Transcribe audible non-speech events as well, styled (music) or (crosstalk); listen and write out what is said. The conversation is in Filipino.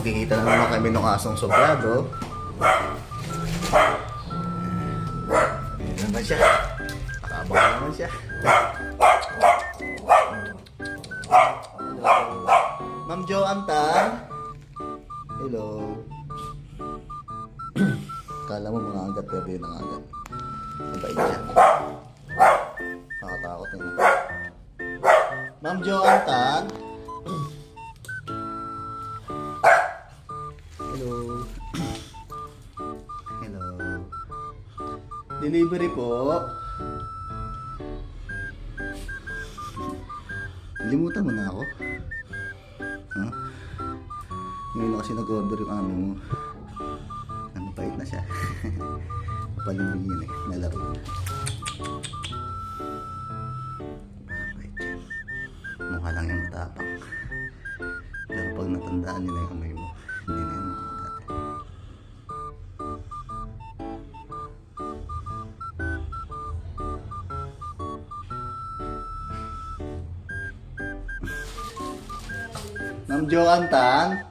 magkikita na naman kami ng asong sobrado. Ayan naman siya. Nakabang naman siya. Ma'am Jo Antan. Hello. Kala mo mga agat pero yun ang agat. Mabait yan. Nakatakot yun. Ma'am Jo Antan. Delivery po. Limutan mo na ako. Ha? Ngayon na kasi nag-order yung amo mo. Ano, pait na siya. (laughs) Palimbing yun eh. Nalaro. Mukha lang yung matapang. Pero pag natandaan nila yung kamay Ma'am Jo Antan?